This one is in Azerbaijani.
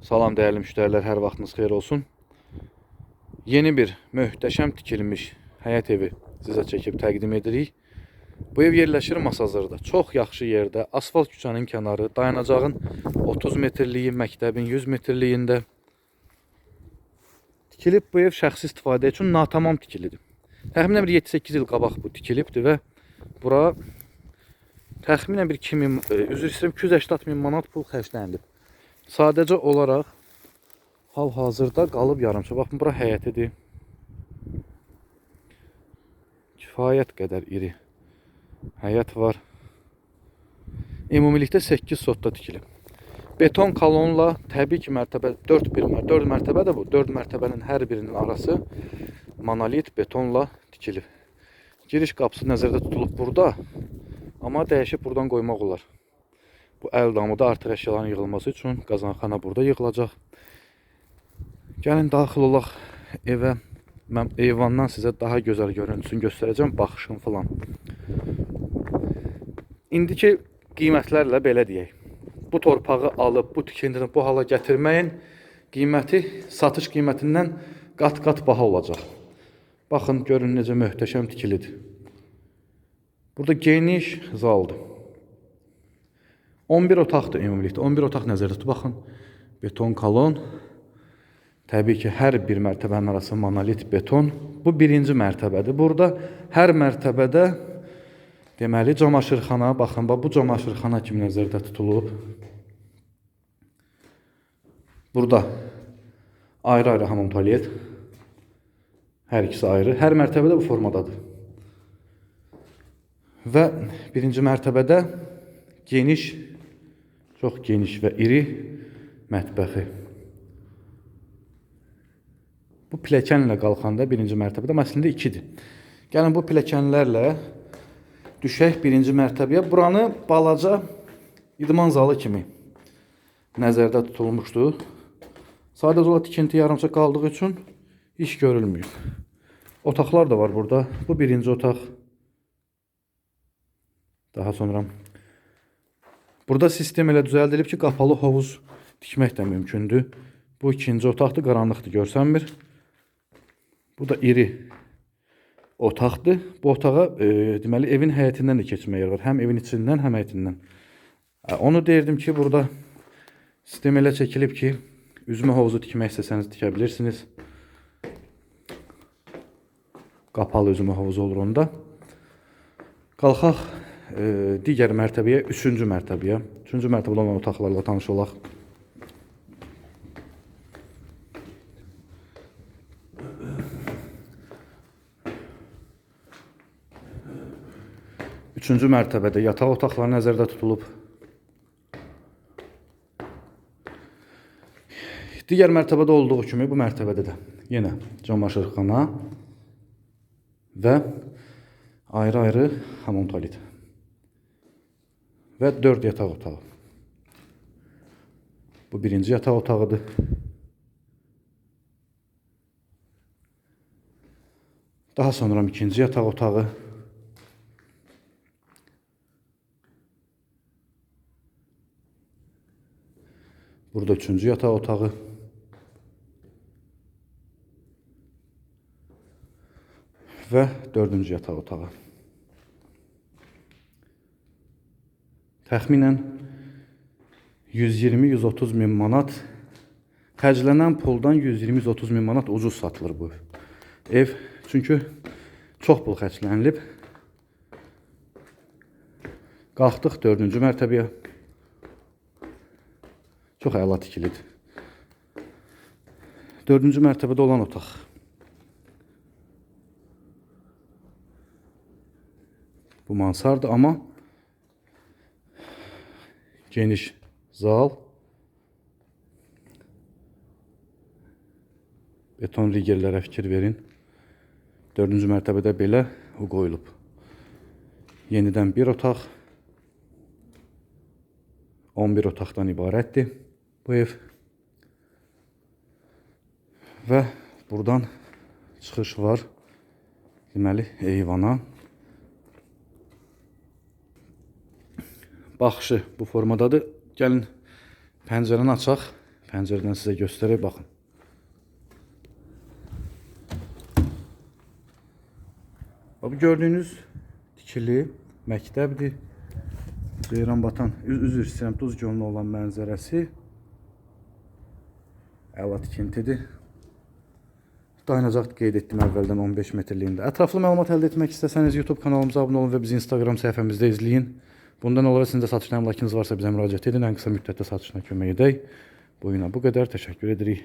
Salam değerli müşteriler, hər vaxtınız xeyir olsun. Yeni bir möhtəşəm tikilmiş həyət evi sizə çəkib təqdim edirik. Bu ev yerləşir Masazırda. Çox yaxşı yerdə, asfalt küçənin kənarı, dayanacağın 30 metrliyi, məktəbin 100 metrliyində. Tikilib bu ev şəxsi istifadə üçün natamam tikilidir. Təxminən bir 7-8 il qabaq bu tikilibdir və bura təxminən bir 2000, e, üzr istəyirəm 280 min manat pul xərclənilib. Sadəcə olaraq hal-hazırda qalıb yarımçı. Baxın, bura həyətidir. Kifayət qədər iri həyət var. Ümumilikdə 8 sotda tikilib. Beton kolonla təbii ki, mərtəbə 4 bir 4 mərtəbə də bu. 4 mərtəbənin hər birinin arası monolit betonla tikilib. Giriş qapısı nəzərdə tutulub burada. Amma dəyişib buradan qoymaq olar. Bu əl damı da artıq əşyaların yığılması üçün qazanxana burada yığılacaq. Gəlin daxil olaq evə. Mən eyvandan sizə daha gözəl görüntüsünü göstərəcəm, baxışın falan. İndiki qiymətlərlə belə deyək. Bu torpağı alıb bu tikintini bu hala gətirməyin qiyməti satış qiymətindən qat-qat baha olacaq. Baxın, görün necə möhtəşəm tikilidir. Burada geniş zaldır. 11 otaqdır ümumilikdə. 11 otaq nəzərdə tutub. Baxın, beton kolon. Təbii ki, hər bir mərtəbənin arası monolit beton. Bu birinci mərtəbədir. Burada hər mərtəbədə deməli camaşırxana, baxın, bax bu camaşırxana kimi nəzərdə tutulub. Burada ayrı-ayrı hamam tualet. Hər ikisi ayrı. Hər mərtəbədə bu formadadır. Və birinci mərtəbədə geniş, çox geniş və iri mətbəxi. Bu pilləkənlə qalxanda birinci mərtəbədə, amma əslində ikidir. Gəlin bu pilləkənlərlə düşək birinci mərtəbəyə. Buranı balaca idman zalı kimi nəzərdə tutulmuşdu. Sadəcə olaraq tikinti yarımçıq qaldığı üçün iş görülməyib. Otaqlar da var burada. Bu birinci otaq. Daha sonra burada sistem elə düzəldilib ki, qapalı hovuz tikmək də mümkündür. Bu ikinci otaqdır, qaranlıqdır, görsənmir. Bu da iri otaqdır. Bu otağa e, deməli evin həyətindən də keçmə yer var. Həm evin içindən, həm həyətindən. E, Onu deyirdim ki, burada sistem elə çəkilib ki, üzmə hovuzu tikmək istəsəniz tikə bilirsiniz. Qapalı üzmə hovuzu olur onda. Qalxaq digər mərtəbəyə, üçüncü mərtəbəyə. Üçüncü mərtəbədə olan otaqlarla tanış olaq. Üçüncü mərtəbədə yataq otaqları nəzərdə tutulub. Digər mərtəbədə olduğu kimi bu mərtəbədə də yenə camaşırxana və ayrı-ayrı hamam tualet və 4 yataq otağı. Bu birinci yataq otağıdır. Daha sonra ikinci yataq otağı. Burada üçüncü yataq otağı. Və dördüncü yataq otağı. Təxminən 120-130 min manat xərclənən puldan 120-130 min manat ucuz satılır bu ev. Çünki çox pul xərclənilib. Qalxdıq 4-cü mərtəbəyə. Çox əla tikilidir. 4-cü mərtəbədə olan otaq. Bu mansardır amma geniş zal. Beton rigerlərə fikir verin. 4-cü mərtəbədə belə o qoyulub. Yenidən bir otaq 11 otaqdan ibarətdir bu ev. Və buradan çıxış var. Deməli, eyvana. Baxışı bu formadadır. Gəlin pəncərəni açaq, Pəncərədən sizə göstərək, baxın. Bu gördüyünüz tikili məktəbdir. Ceyranbatan, üz üzr istəyirəm, Duz gölünə olan mənzərəsi. Əla tikintidir. Dayanacaq qeyd etdim əvvəldən 15 metrliyində. Ətraflı məlumat əldə etmək istəsəniz YouTube kanalımıza abunə olun və bizi Instagram səhifəmizdə izləyin. Bundan olaraq sizin də satışla əmlakınız varsa bizə müraciət edin. Ən qısa müddətdə satışına kömək edək. Bu günə bu qədər. Təşəkkür edirik.